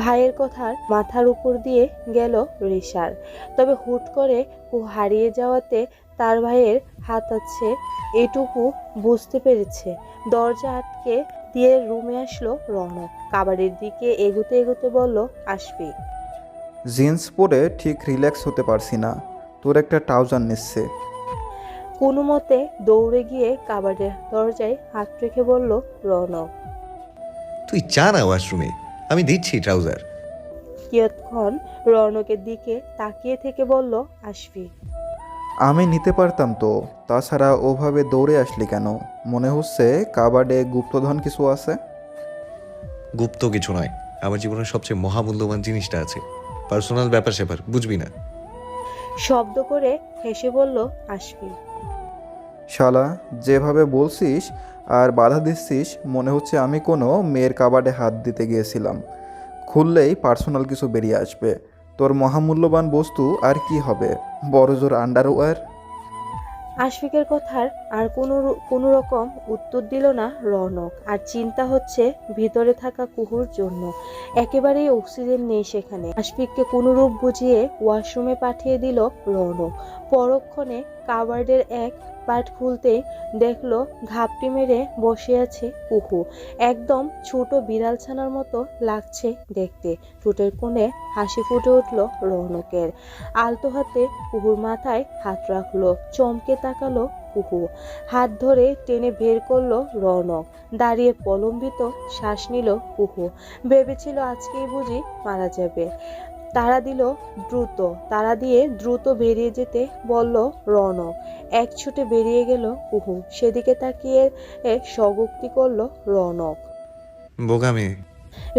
ভাইয়ের কথার মাথার উপর দিয়ে গেল রিশার। তবে হুট করে কু হারিয়ে যাওয়াতে তার ভাইয়ের হাত আছে এটুকু বুঝতে পেরেছে। দরজা আটকে দিয়ে রুমে আসলো রৌনক কাবারের দিকে এগোতে এগোতে বলল, আসবি। জিন্স পরে ঠিক রিল্যাক্স হতে পারছি না। তোর একটা ট্রাউজার নিচ্ছে। কোনো মতে দৌড়ে গিয়ে কাবাডের দরজায় হাত রেখে বলল রৌনক। তুই যা না ওয়াশরুমে? আমি দিচ্ছি ট্রাউজার। কিয়ৎক্ষণ রৌনকের দিকে তাকিয়ে থেকে বলল আসবি। আমি নিতে পারতাম তো তাছাড়া ওভাবে দৌড়ে আসলি কেন? মনে হচ্ছে কাবাডে গুপ্তধন কিছু আছে। গুপ্ত কিছু নয়। আমার জীবনের সবচেয়ে মহামূল্যবান জিনিসটা আছে। পার্সোনাল ব্যাপার স্যাপার বুঝবি না। শব্দ করে হেসে বলল আসবি। শালা, যেভাবে বলছিস আর বাধা দিচ্ছিস, মনে হচ্ছে আমি কোনো মেয়ের কাবাডে হাত দিতে গিয়েছিলাম। খুললেই পার্সোনাল কিছু বেরিয়ে আসবে। তোর মহামূল্যবান বস্তু আর কি হবে? বড় জোর আন্ডারওয়্যার? আশফিকের কথার আর কোনো কোনো রকম উত্তর দিল না রৌনক। আর চিন্তা হচ্ছে ভিতরে থাকা কুহুর জন্য। একেবারেই অক্সিজেন নেই সেখানে। আশফিককে কোনো রূপ বুঝিয়ে ওয়াশরুমে পাঠিয়ে দিল রৌনক। পরক্ষণে কাবার্ডের এক পাট খুলতেই দেখল ঘাপটি মেরে বসে আছে কুহু। একদম ছোট বিড়াল ছানার মতো লাগছে দেখতে। ঠোঁটের কোণে হাসি ফুটে উঠল রৌনকের। আলতো হাতে কুহুর মাথায় হাত রাখল, চমকে তাকালো কুহু। হাত ধরে টেনে বের করল রৌনক। দাঁড়িয়ে প্রলম্বিত শ্বাস নিল কুহু। ভেবেছিল আজকেই বুঝি মারা যাবে। তারা দিল দ্রুত। তারা দিয়ে দ্রুত বেরিয়ে যেতে বলল রৌনক। এক ছুটে বেরিয়ে গেল কুহু। সেদিকে তাকিয়ে স্বগোক্তি করল রৌনক। বোগামে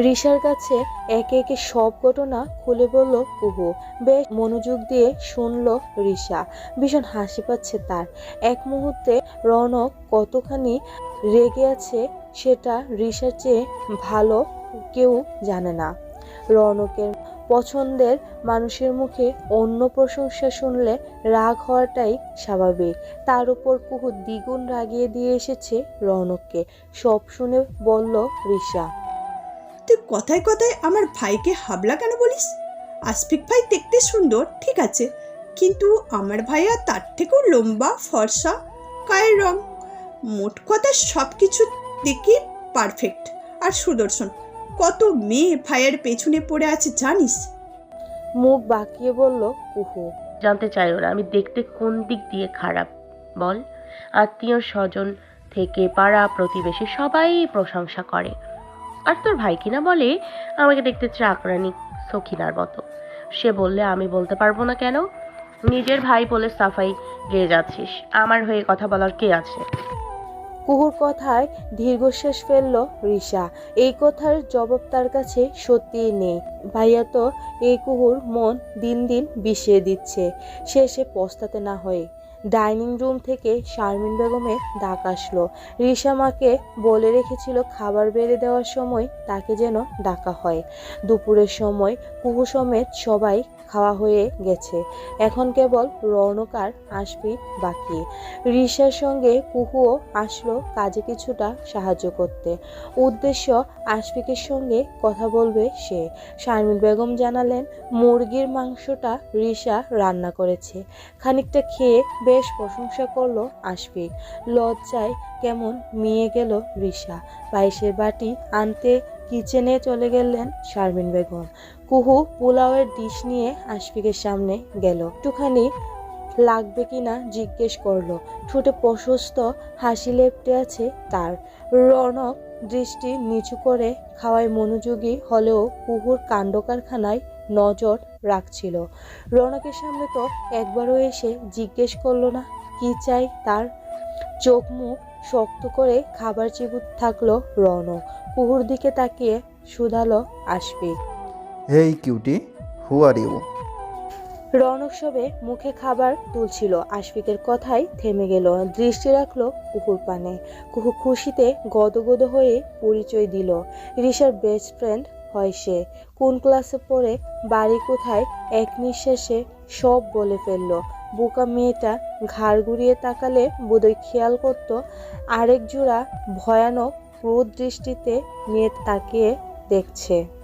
রিশার কাছে একে একে সব ঘটনা খুলে বলল কুহু। বেশ মনোযোগ দিয়ে শুনলো রিশা। ভীষণ হাসি পাচ্ছে তার। এক মুহূর্তে রৌনক কতখানি রেগে আছে সেটা ঋষার চেয়ে ভালো কেউ জানে না। রৌনকের পছন্দের মানুষের মুখে অন্য প্রশংসা শুনলে রাগ হওয়াটাই স্বাভাবিক। তার উপর কুহু দ্বিগুণ রাগিয়ে দিয়ে এসেছে রৌনককে। সব শুনে বলল রিশা, তুই কথায় কথায় আমার ভাইকে হাবলা কেন বলিস? আসফিক ভাই দেখতে সুন্দর, ঠিক আছে। কিন্তু আমার ভাইয়া তার থেকেও লম্বা, ফর্সা কায়ের রং। মোট কথা সব কিছু দেখি পারফেক্ট আর সুদর্শন কত মেয়ে ভাইয়ের পেছনে পড়ে আছে জানিস? মুখ বাঁকিয়ে বলল কুহু জানতে চাইও না আমি দেখতে কোন দিক দিয়ে খারাপ বল? আত্মীয় স্বজন থেকে পাড়া প্রতিবেশী সবাই প্রশংসা করে। আর তোর ভাই কিনা বলে আমাকে দেখতে চাকরানি সখিনার মতো। সে বললে আমি বলতে পারব না কেন? নিজের ভাই বলে সাফাই গেয়ে যাচ্ছিস। আমার হয়ে কথা বলার কে আছে? কুহুর কথায় দীর্ঘশ্বাস ফেলল রিশা। এই কথার জবাব তার কাছে সত্যিই নেই। ভাইয়া তো এই কুহুর মন দিন দিন বিষিয়ে দিচ্ছে। শেষে পস্তাতে না হয়ে ডাইনিং রুম থেকে শারমিন বেগমের ডাক আসলো। রিশা মাকে বলে রেখেছিল খাবার বেড়ে দেওয়ার সময় তাকে যেন ডাকা হয়। দুপুরের সময় কুহু সমেত সবাই খাওয়া হয়ে গেছে। এখন কেবল রৌনক আসবি বাকি। রিশার সঙ্গে কুহুও আসলো কাজে কিছুটা সাহায্য করতে। উদ্দেশ্য আশফিকের সঙ্গে কথা বলবে সে। শারমিন বেগম জানালেন, মুরগির মাংসটা রিশা রান্না করেছে। খানিকটা খেয়ে বেশ প্রশংসা করল আশফিক লজ্জায় কেমন মিয়ে গেল রিশা। পায়েসের বাটি আনতে কিচেনে চলে গেলেন শারমিন বেগম। কুহু পোলাওয়ের ডিশ নিয়ে আশফিকের সামনে গেল। একটুখানি লাগবে কিনা জিজ্ঞেস করল। ঠোঁটে প্রশস্ত হাসি লেপটে আছে তার। রনক দৃষ্টি নিচু করে খাওয়ায় মনোযোগী হলেও কুহুর কাণ্ড কারখানায় নজর রাখছিল। রনকের সামনে তো একবারও এসে জিজ্ঞেস করল না, কি চাই তার? চোখ মুখ শক্ত করে খাবার চিবুত থাকল রনক। কুহুর দিকে তাকিয়ে শুধালো আসবে hey cutie, who are you? Raunak সবে মুখে খাবার তুলছিল। আশফিকের কথাই থেমে গেল। দৃষ্টি রাখল কুকুর পানে। কুকু খুশিতে গদগদ হয়ে পরিচয় দিল। রিশার বেস্ট ফ্রেন্ড হয় সে। কোন ক্লাসে পড়ে, বাড়ি কোথায়, এক নিঃশ্বাসে সব বলে ফেলল। বোকা মেয়েটা ঘাড় ঘুরিয়ে তাকালে বোধহয় খেয়াল করতো, আরেক জোড়া ভয়ানক ক্রোধ দৃষ্টিতে মেয়ে তাকিয়ে দেখছে।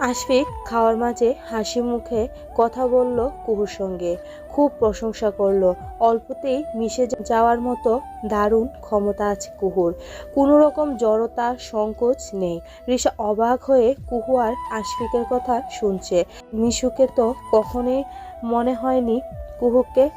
আশফিক খাওয়ার মাঝে হাসি মুখে কথা বলল কুহুর সঙ্গে। খুব প্রশংসা করল। অল্পতেই মিশে যাওয়ার মতো দারুণ ক্ষমতা আছে কুহুর। কোনো রকম জড়তা, সংকোচ নেই। ঋষা অবাক হয়ে কুহু আর আশফিকের কথা শুনছে। মিশুকে তো কখনোই মনে হয়নি কুহুকে।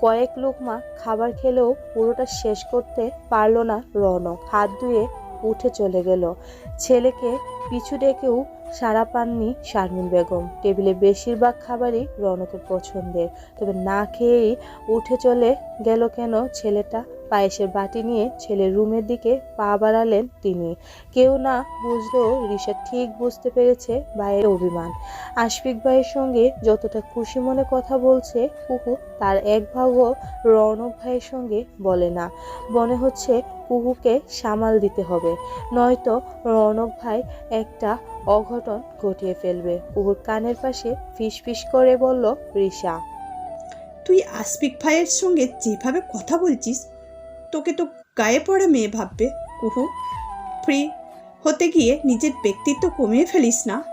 কয়েক লোকমা খাবার খেলেও পুরোটা শেষ করতে পারল না রনক। হাত ধুয়ে উঠে চলে গেল। ছেলেকে পিছু ডেকেও সারা পাননি শারমিন বেগম। টেবিলে বেশিরভাগ খাবারই রনকের পছন্দের। তবে না খেয়েই উঠে চলে গেল কেন ছেলেটা? পায়েসের বাটি নিয়ে ছেলের রুমের দিকে পা বাড়ালেন তিনি। কেউ না বুঝলেও রিসা ঠিক বুঝতে পেরেছে ভাইয়ের অভিমান। আশফিক ভাইয়ের সঙ্গে যতটা খুশি মনে কথা বলছে কুহু তার এক ভাগও রৌনক ভাইয়ের সঙ্গে বলে না। মনে হচ্ছে কুহুকে সামাল দিতে হবে। নয়তো রৌনক ভাই একটা অঘটন ঘটিয়ে ফেলবে। কুহুর কানের পাশে ফিস ফিস করে বলল রিসা তুই আসপিক ভাইয়ের সঙ্গে যেভাবে কথা বলছিস তোকে তো গায়ে পড়া মেয়ে ভাববে কুহু। ফ্রি হতে গিয়ে নিজের ব্যক্তিত্ব কমিয়ে ফেলিস না।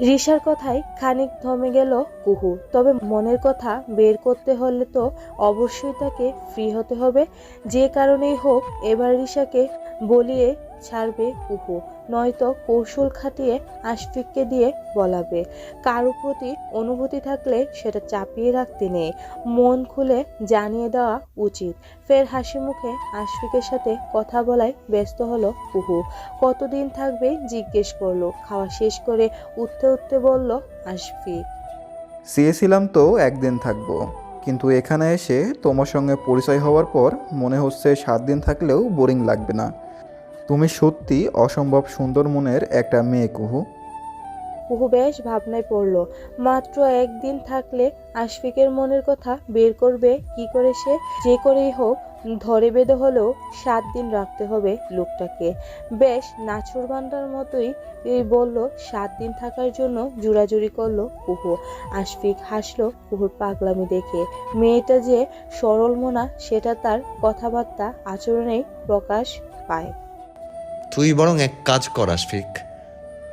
রিসার কথায় খানিক থমে গেল কুহু। তবে মনের কথা বের করতে হলে তো অবশ্যই তাকে ফ্রি হতে হবে। যে কারণেই হোক এবার রিসাকে বলিয়ে ছাড়বে কুহু, নয়তো কৌশল খাটিয়ে আশফিককে দিয়ে বলাবে। কারও প্রতি অনুভূতি থাকলে সেটা চাপিয়ে রাখতে নেই। মন খুলে জানিয়ে দেওয়া উচিত। ফের হাসি মুখে আশফিকের সাথে কথা বলায় ব্যস্ত হলো কুহু। কতদিন থাকবে জিজ্ঞেস করল। খাওয়া শেষ করে উঠতে উঠতে বলল, আশফিক। চেয়েছিলাম তো একদিন থাকব, কিন্তু এখানে এসে তোমার সঙ্গে পরিচয় হওয়ার পর মনে হচ্ছে সাত দিন থাকলেও বোরিং লাগবে না। তুমি সত্যি অসম্ভব সুন্দর মনের একটা মেয়ে, কুহু। কুহু বেশ ভাবনায় পড়ল। মাত্র একদিন থাকলে আশফিকের মনের কথা বের করবে, কি করে সে? যে করেই হোক, ধরে বেঁধে হলেও সাত দিন রাখতে হবে লোকটাকে। বেশ নাছুর বান্দার মতোই এই বলল, সাত দিন থাকার জন্য জুড়াজুড়ি করল কুহু। আশফিক হাসলো কুহুর পাগলামি দেখে। মেয়েটা যে সরল মনা, সেটা তার কথাবার্তা, আচরণেই প্রকাশ পায়। তুই বরং এক কাজ কর, আশফিক।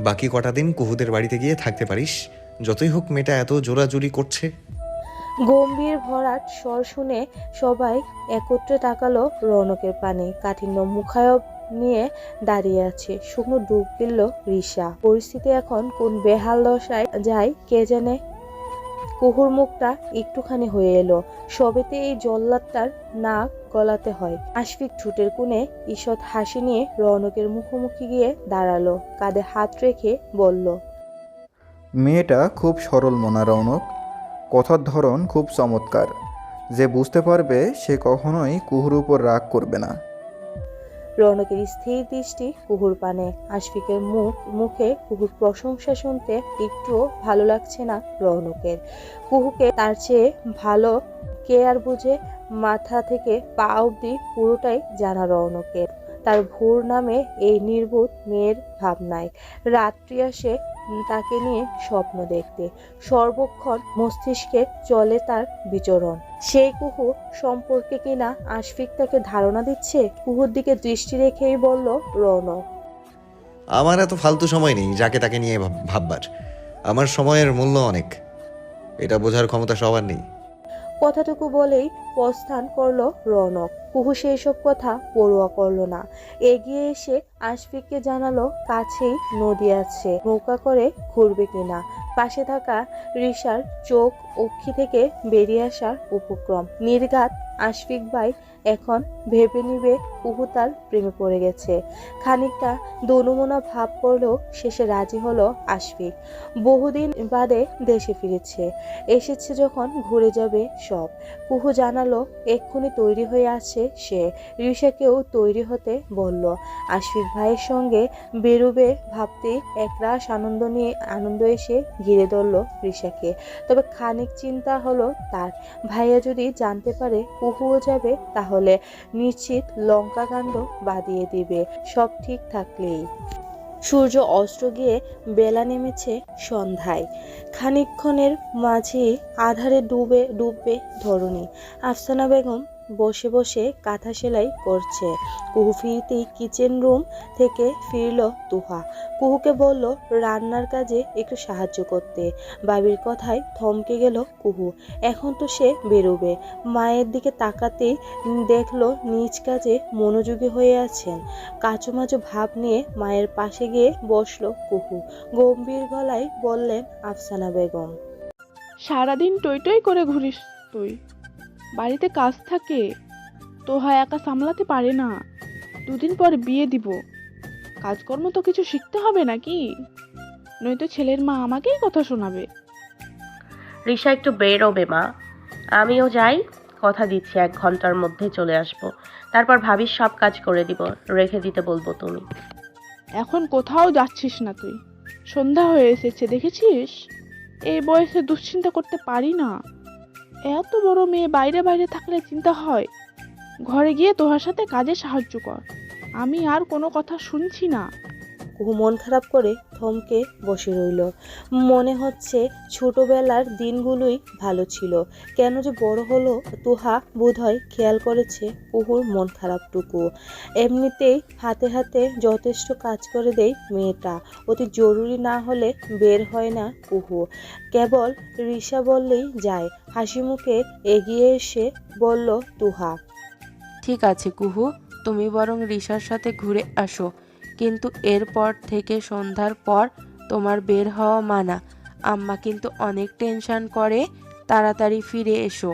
বাকি কটা দিন কুহুদের বাড়িতে গিয়ে থাকতে পারিস। যতই হোক মেয়েটা এত জোরাজুরি করছে। গম্ভীর ভরাট স্বর শুনে সবাই একত্রে তাকালো রৌনকের পানে। কাঠিন্য মুখায়ব নিয়ে দাঁড়িয়ে আছে। শুকনো ডুব দিল রিসা পরিস্থিতি এখন কোন বেহাল দশায় যায় কে জানে? কুহুর মুখটা একটুখানি হয়ে এলো। সবেতে এই জল্লাদটার নাক গলাতে হয়। আশফিক ঠুটের কোণে ঈষৎ হাসি নিয়ে রৌনকের মুখোমুখি গিয়ে দাঁড়াল কাঁধে হাত রেখে বলল মেয়েটা খুব সরল মনা রৌনক। কথার ধরন খুব চমৎকার। যে বুঝতে পারবে সে কখনোই কুহুর উপর রাগ করবে না। রৌনকের স্থির দৃষ্টি কুহুর পানে। আশফিকের মুখ মুখে কুহুর প্রশংসা শুনতে একটুও ভালো লাগছে না রৌনকের। কুহুকে তার চেয়ে ভালো কে আর বুঝে মাথা থেকে পা অবধি পুরোটাই জানা রৌনকের তার ভোর নামে এই নির্বোধ মেয়ের ভাবনায়। রাত্রি আসে তাকে নিয়ে স্বপ্ন দেখতে। সর্বক্ষণ মস্তিষ্কে চলে তার বিচরণ। সেই কুহু সম্পর্কে কিনা আশফিক তাকে ধারণা দিচ্ছে? কুহুর দিকে দৃষ্টি রেখেই বলল রৌনক আমার এত ফালতু সময় নেই যাকে তাকে নিয়ে ভাব- ভাববার। আমার সময়ের মূল্য অনেক। এটা বোঝার ক্ষমতা সবার নেই। কথাটুকু বলেই প্রস্থান করল রনক। কুহু সেই সব কথা পড়ুয়া করল না। এগিয়ে এসে আশফিককে জানালো, কাছেই নদী আছে। নৌকা করে ঘুরবে কিনা পাশে থাকা রিসার চোখ অক্ষি থেকে বেরিয়ে আসার উপক্রম। নির্ঘাত আশফিক ভাই এখন ভেবে নিবে কুহু তার প্রেমে পড়ে গেছে। খানিকটা দনুমনা ভাব করলেও শেষে রাজি হলো আশফিক। বহুদিন বাদে দেশে ফিরেছে। এসেছে যখন ঘুরে যাবে সব। কুহু জানালো, এক্ষুনি তৈরি হয়ে আছে সে। রিসাকেও তৈরি হতে বলল, আশফিক ভাইয়ের সঙ্গে বেরোবে ভাবতেই একরাশ আনন্দ নিয়ে আনন্দ এসে ঘিরে ধরল রিসাকে তবে খানিক চিন্তা হলো তার। ভাইয়া যদি জানতে পারে কুহুও যাবে, তাহলে নিশ্চিত লঙ্কা কাণ্ড বাদিয়ে দিবে। সব ঠিক থাকলেই। সূর্য অস্ত্র গিয়ে বেলা নেমেছে সন্ধ্যায়। খানিক্ষণের মাঝে আধারে ডুবে, ডুববে ধরণী। আফসানা বেগম বসে বসে কাঁথা সেলাই করছে। কুহু ফিরতেই কিচেন রুম থেকে ফিরল তুহা। কুহুকে বলল, রান্নার কাজে একটু সাহায্য করতে। বাবির কথায় থমকে গেল কুহু। এখন তো সে বেরোবে। মায়ের দিকে তাকাতেই দেখল নিজ কাজে মনোযোগী হয়ে আছেন। কাচুমাচু ভাব নিয়ে মায়ের পাশে গিয়ে বসল কুহু। গম্ভীর গলায় বললেন, আফসানা বেগম। সারাদিন টই টই করে ঘুরিস তুই। বাড়িতে কাজ থাকে। তো তোহা একা সামলাতে পারে না। দুদিন পর বিয়ে দিব। কাজকর্ম তো কিছু শিখতে হবে নাকি? নয়তো ছেলের মা আমাকেই কথা শোনাবে। রিসা একটু বেরোবে মা। আমিও যাই। কথা দিচ্ছি এক ঘণ্টার মধ্যে চলে আসব। তারপর ভাবির সব কাজ করে দিব। রেখে দিতে বলব তুমি। এখন কোথাও যাচ্ছিস না তুই। সন্ধ্যা হয়ে এসেছে দেখেছিস? এই বয়সে দুশ্চিন্তা করতে পারি না। এত বড় মেয়ে বাইরে বাইরে থাকলে চিন্তা হয়। ঘরে গিয়ে তোহার সাথে কাজে সাহায্য কর। আমি আর কোনো কথা শুনছি না। মন খারাপ করে থমকে বসে রইল। মনে হচ্ছে ছোটবেলার দিনগুলোই ভালো ছিল। কেন যে বড় হলো তুহা বোধহয় খেয়াল করেছে কুহুর মন খারাপটুকু। এমনিতেই হাতে হাতে যথেষ্ট কাজ করে দেয় মেয়েটা। অতি জরুরি না হলে বের হয় না কুহু কেবল রিসা বললেই যায়। হাসি মুখে এগিয়ে এসে বলল, তুহা। ঠিক আছে কুহু, তুমি বরং রিসার সাথে ঘুরে আসো। কিন্তু এরপর থেকে সন্ধ্যার পর তোমার বের হওয়া মানা। আম্মা কিন্তু অনেক টেনশন করে, তাড়াতাড়ি ফিরে এসো।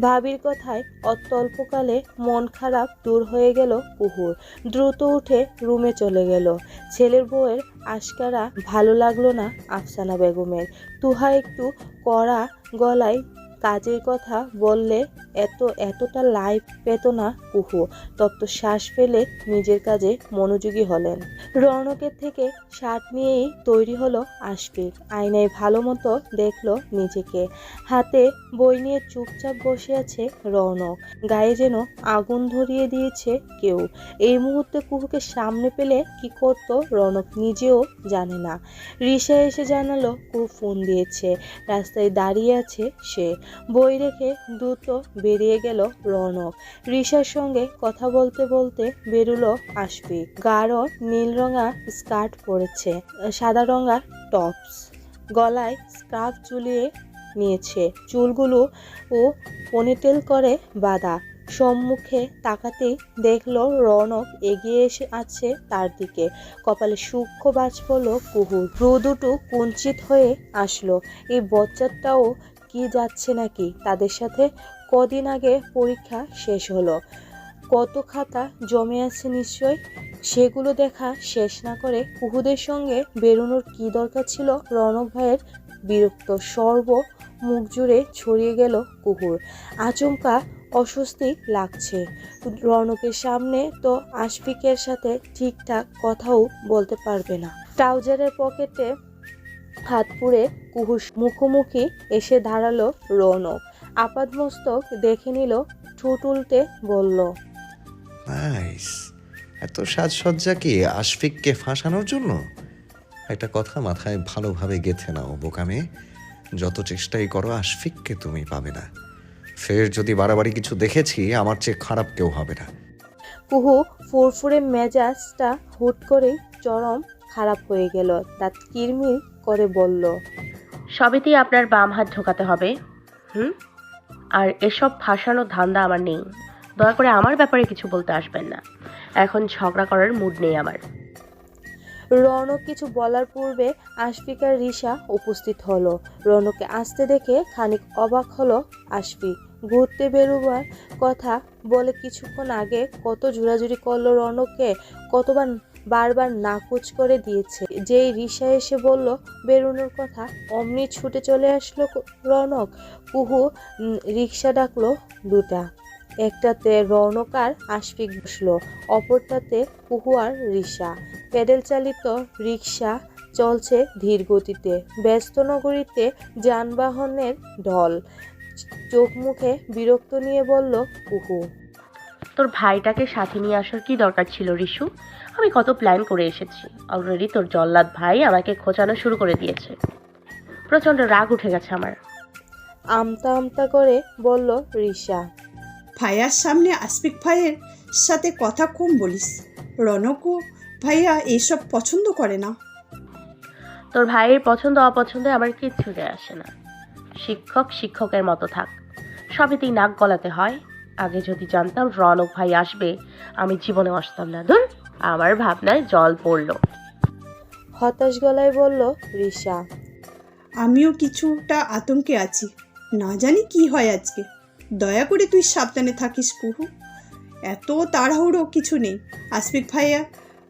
ভাবির কথায় অত অল্পকালে মন খারাপ দূর হয়ে গেল কুহুর। দ্রুত উঠে রুমে চলে গেল। ছেলের বউয়ের আশকারা ভালো লাগল না আফসানা বেগমের। তুহা একটু কড়া গলায় কাজের কথা বললে এত, এতটা লাইফ পেত না কুহু। তপ্ত শ্বাস ফেলে নিজের কাজে মনোযোগী হলেন। রৌনকের থেকে শার্ট নিয়েই তৈরি হলো আশফিক। আয়নায় ভালো মতো দেখল নিজেকে। হাতে বই নিয়ে চুপচাপ বসে আছে রৌনক। গায়ে যেন আগুন ধরিয়ে দিয়েছে কেউ। এই মুহূর্তে কুহুকে সামনে পেলে কি করতো রৌনক নিজেও জানে না। রিসা এসে জানালো কুহু ফোন দিয়েছে। রাস্তায় দাঁড়িয়ে আছে সে। বই রেখে দ্রুত বেরিয়ে গেল রৌনক। রিসার সঙ্গে কথা বলতে বলতে বেরুলো আশফিক গাঢ় নীল রঙা স্কার্ট পরেছে, সাদা রঙা টপস। গলায় স্কার্ফ ঝুলিয়ে নিয়েছে। চুলগুলো ও পনিটেল করে বাঁধা। সম্মুখে তাকাতেই দেখল রৌনক এগিয়ে এসে আছে তার দিকে। কপালে সূক্ষ্ম বাজ পড়ল কুহুর। ভ্রু দুটো কুঞ্চিত হয়ে আসলো। এই বচ্চাটাও কি যাচ্ছে নাকি? তাদের সাথে কদিন আগে পরীক্ষা শেষ হলো। কত খাতা জমে আছে নিশ্চয়? সেগুলো দেখা শেষ না করে কুহুদের সঙ্গে বেরোনোর কি দরকার ছিল? রৌনক ভাইয়ের বিরক্ত সর্ব মুখ জুড়ে ছড়িয়ে গেল কুহুর। আচমকা অস্বস্তি লাগছে। রৌনকের সামনে তো আশফিকের সাথে ঠিকঠাক কথাও বলতে পারবে না। ট্রাউজারের পকেটে হাত কুহুস মুখোমুখি এসে দাঁড়াল রৌনক। আপাদমস্তক দেখে নিল ঠোঁট উল্টে বলল নাইস। এত সাজসজ্জা কি আশফিককে ফাঁসানোর জন্য? একটা কথা মাথায় ভালোভাবে গেথে নাও বোকামে। যত চেষ্টাই করো আশফিককে তুমি পাবে না। ফের যদি বাড়াবাড়ি কিছু দেখেছি আমার চেয়ে খারাপ কেউ হবে না। কুহু ফুরফুরে মেজাজটা হুট করেই চরম খারাপ হয়ে গেল। দাঁত কিরমির করে বলল সবেতেই আপনার বাম হাত ঢোকাতে হবে। হুম? আর এসব ফাঁসানো ধান্দা আমার নেই। দয়া করে আমার ব্যাপারে কিছু বলতে আসবেন না। এখন ঝগড়া করার মুড নেই আমার। রৌনক কিছু বলার পূর্বে আশফিকার রিসা উপস্থিত হলো। রৌনককে আসতে দেখে খানিক অবাক হলো আশফিক। ঘুরতে বেরোবার কথা বলে কিছুক্ষণ আগে কত জোরাজুরি করল রৌনককে কতবার বারবার নাকুচ করে দিয়েছে। যেই রিসা এসে বলল, বেরোনোর কথা? অমনি ছুটে চলে আসলো রৌনক। কুহু রিক্সা ডাকলো দুটা। একটাতে রৌনক আর আশফিক বসল, অপরটাতে কুহু আর রিসা। প্যাডেল চালিত রিক্সা চলছে ধীর গতিতে। ব্যস্ত নগরীতে যানবাহনের ঢল। চোখ মুখে বিরক্ত নিয়ে বলল কুহু তোর ভাইটাকে সাথে নিয়ে আসার কি দরকার ছিল রিশু? আমি কত প্ল্যান করে এসেছি। অলরেডি তোর জল্লাদ ভাই আমাকে খোঁচানো শুরু করে দিয়েছে। প্রচণ্ড রাগ উঠে গেছে আমার। আমতা আমতা করে বলল রিসা ভাইয়ার সামনে আসফিক ভাইয়ের সাথে কথা কম বলিস। রনকও ভাইয়া এইসব পছন্দ করে না। তোর ভাইয়ের পছন্দ অপছন্দে আমার কিচ্ছু যায় আসে না। শিক্ষক শিক্ষকের মতো থাক। সবেতেই নাক গলাতে হয়। আগে যদি জানতাম রনক ভাই আসবে, আমি জীবনে আসতাম না। ধুর, আমার ভাবনায় জল পড়ল। হতাশ গলায় বলল রিসা আমিও কিছুটা আতঙ্কে আছি। না জানি কি হয় আজকে। দয়া করে তুই সাবধানে থাকিস, কুহু। এত তাড়াহুড়ো কিছু নেই। আসফিক ভাইয়া,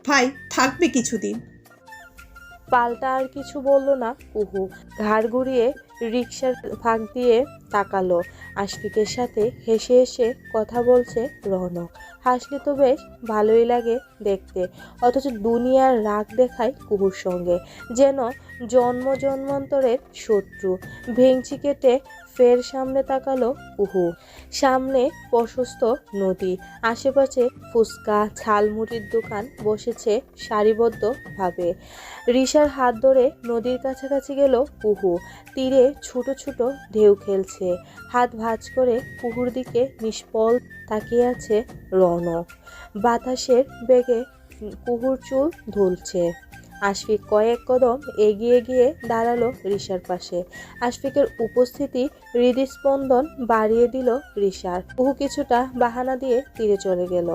ভাই, থাকবে কিছুদিন। পাল্টা আর কিছু বলল না। কুহু ঘাড় ঘুরিয়ে রিক্সার ফাঁক দিয়ে তাকালো। আশফিকের সাথে হেসে হেসে কথা বলছে রহনক হাসলে তো বেশ ভালোই লাগে দেখতে। অথচ দুনিয়ার রাগ দেখায় কুহুর সঙ্গে। যেন জন্ম জন্মান্তরের শত্রু। ভেংচি কেটে ফের সামনে তাকালো কুহু সামনে প্রশস্ত নদী, আশেপাশে ফুচকা, ঝালমুড়ির দোকান বসেছে সারিবদ্ধভাবে। রিসার হাত ধরে নদীর কাছাকাছি গেল কুহু তীরে ছোট ছোট ঢেউ খেলছে। হাত ভাঁজ করে কুহুর দিকে নিষ্পল তাকিয়ে আছে রনক। বাতাসের বেগে কুহুর চুল ধুলছে। আশফিক কয়েক কদম এগিয়ে গিয়ে দাঁড়াল রিসার পাশে। আশফিকের উপস্থিতি হৃদস্পন্দন বাড়িয়ে দিল রিসার কুহু কিছুটা বাহানা দিয়ে তীরে চলে গেল।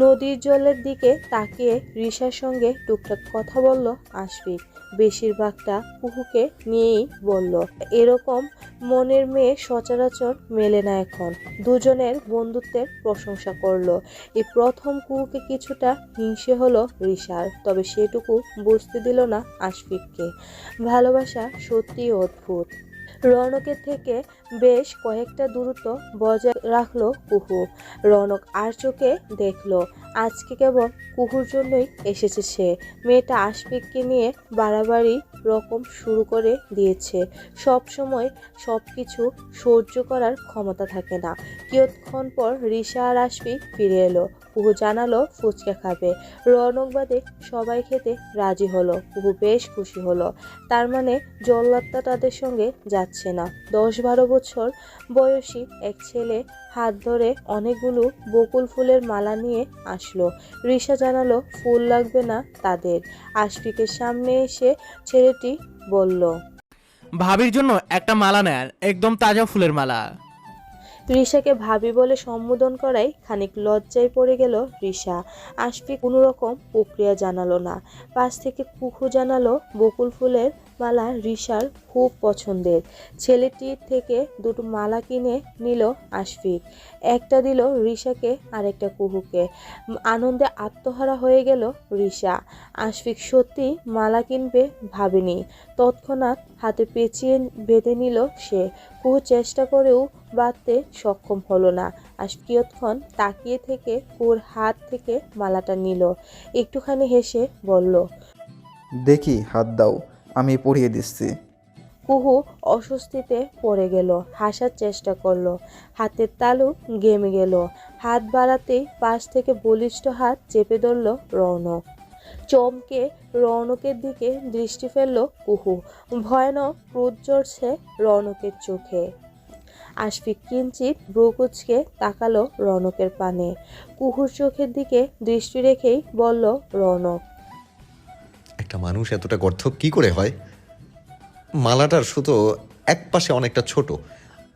নদীর জলের দিকে তাকিয়ে রিসার সঙ্গে টুকটাক কথা বলল আশফিক। বেশিরভাগটা কুহুকে নিয়েই বলল, এরকম মনের মেয়ে সচরাচর মেলে না এখন। দুজনের বন্ধুত্বের প্রশংসা করল। এই প্রথম কুহুকে কিছুটা হিংসে হলো রিসার তবে সেটুকু বুঝতে দিল না আশফিককে। ভালোবাসা সত্যিই অদ্ভুত। রনকের থেকে বেশ কয়েকটা দূরত্ব বজায় রাখল কুহু। রনক আর চোখে দেখল, আজকে কেবল কুহুর জন্যই এসেছে সে। মেয়েটা আশফিককে নিয়ে বাড়াবাড়ি রকম শুরু করে দিয়েছে। সব সময় সব কিছু সহ্য করার ক্ষমতা থাকে না। কিয়ৎক্ষণ পর রিসা আর আশফিক ফিরে এলো। কুহু জানালো, ফুচকা খাবে। রনক বাদে সবাই খেতে রাজি হলো। কুহু বেশ খুশি হলো। তার মানে জল্লাদটা তাদের সঙ্গে যাচ্ছে না। দশ বারো বছর বয়সী এক ছেলে হাত ধরে অনেকগুলো বকুল ফুলের মালা নিয়ে আসলো। রিসা জানালো, ফুল লাগবে না তাদের। আশফিকের সামনে এসে ছেলেটি বলল, ভাবির জন্য একটা মালা নেন, একদম তাজা ফুলের মালা। রিসাকে ভাবি বলে সম্বোধন করায় খানিক লজ্জায় পড়ে গেল ঋষা আশফিক কোনো রকম প্রক্রিয়া জানালো না। পাশ থেকে কুকু জানালো, বকুল ফুলের মালা রিসার খুব পছন্দের। ছেলেটির থেকে দুটো মালা কিনে নিল আশফিক। একটা দিল রিসাকে আর একটা কুহুকে। আনন্দে আত্মহারা হয়ে গেল রিসা আশফিক সত্যি মালা কিনবে ভাবেনি। তৎক্ষণাৎ হাতে পেঁচিয়ে বেঁধে নিল সে। কুহু চেষ্টা করেও বাঁধতে সক্ষম হলো না। আশকিয়ৎক্ষণ তাকিয়ে থেকে কুহুর হাত থেকে মালাটা নিল। একটুখানি হেসে বলল, দেখি হাত দাও। আমি পরিয়ে দিচ্ছি। কুহু অস্বস্তিতে পড়ে গেল, হাসার চেষ্টা করল। হাতের তালু গেমে গেল। হাত বাড়াতেই পাশ থেকে বলিষ্ঠ হাত চেপে ধরল রৌনক। চমকে রৌনকের দিকে দৃষ্টি ফেলল কুহু। ভয়ানক ক্রোধ জ্বরছে রৌনকের চোখে। আশফিক কিঞ্চিত ব্রুকুচকে তাকালো রৌনকের পানে। কুহুর চোখের দিকে দৃষ্টি রেখেই বলল, রৌনক একটা মানুষ এতটা গর্থক কি করে হয়? মালাটার সুতো এক পাশে অনেকটা ছোট।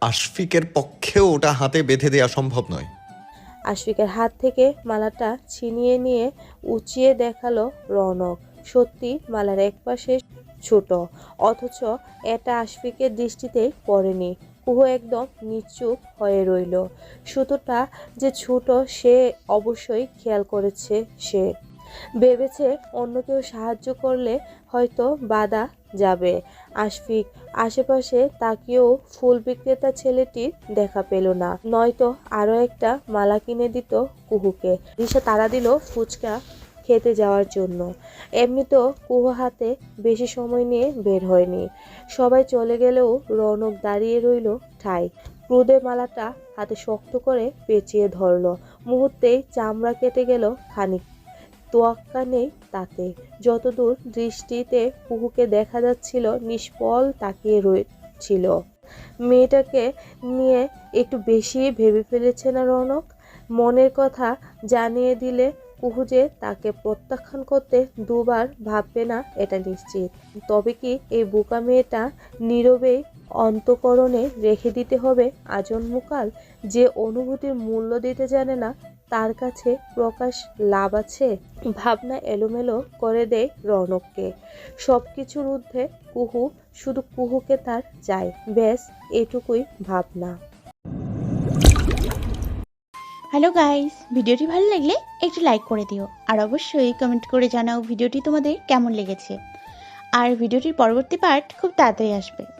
আশফিকের পক্ষেও ওটা হাতে বেঁধে দেওয়া সম্ভব নয়। আশফিকের হাত থেকে মালাটা ছিনিয়ে নিয়ে উঁচিয়ে দেখাল রনক। সত্যি মালার এক পাশে ছোট। অথচ এটা আশফিকের দৃষ্টিতেই পড়েনি। কুহু একদম নিচুপ হয়ে রইল। সুতোটা যে ছোট সে অবশ্যই খেয়াল করেছে সে। ভেবেছে অন্য কেউ সাহায্য করলে হয়তো বাধা যাবে। আশফিক আশেপাশে তাকেও ফুল বিক্রেতা ছেলেটির দেখা পেল না। নয়তো আরও একটা মালা কিনে দিত কুহুকে। দিশা তারা দিল ফুচকা খেতে যাওয়ার জন্য। এমনিতেও কুহু হাতে বেশি সময় নিয়ে বের হয়নি। সবাই চলে গেলেও রৌনক দাঁড়িয়ে রইল ঠাই ক্রুদে মালাটা হাতে শক্ত করে পেঁচিয়ে ধরলো। মুহূর্তেই চামড়া কেটে গেল খানিক তোয়াক্কা নেই তাতে। যতদূর দৃষ্টিতে কুহুকে দেখা যাচ্ছিল, নিষ্ফল তাকিয়ে রয়েছিল। মেয়েটাকে নিয়ে একটু বেশি ভেবে ফেলেছে না রনক? মনের কথা জানিয়ে দিলে কুহু যে তাকে প্রত্যাখ্যান করতে দুবার ভাববে না, এটা নিশ্চিত। তবে কি এই বোকা মেয়েটা নীরবেই অন্তকরণে রেখে দিতে হবে আজন্মকাল। যে অনুভূতির মূল্য দিতে জানে না, তার কাছে প্রকাশ লাভ আছে। ভাবনা এলোমেলো করে দেয় রৌনককে। সব কিছুর ঊর্ধ্বে কুহু, শুধু কুহুকে তার চাই। ব্যাস, এটুকুই ভাবনা। হ্যালো গাইস ভিডিওটি ভালো লাগলে একটু লাইক করে দিও। আর অবশ্যই কমেন্ট করে জানাও ভিডিওটি তোমাদের কেমন লেগেছে। আর ভিডিওটির পরবর্তী পার্ট খুব তাড়াতাড়ি আসবে।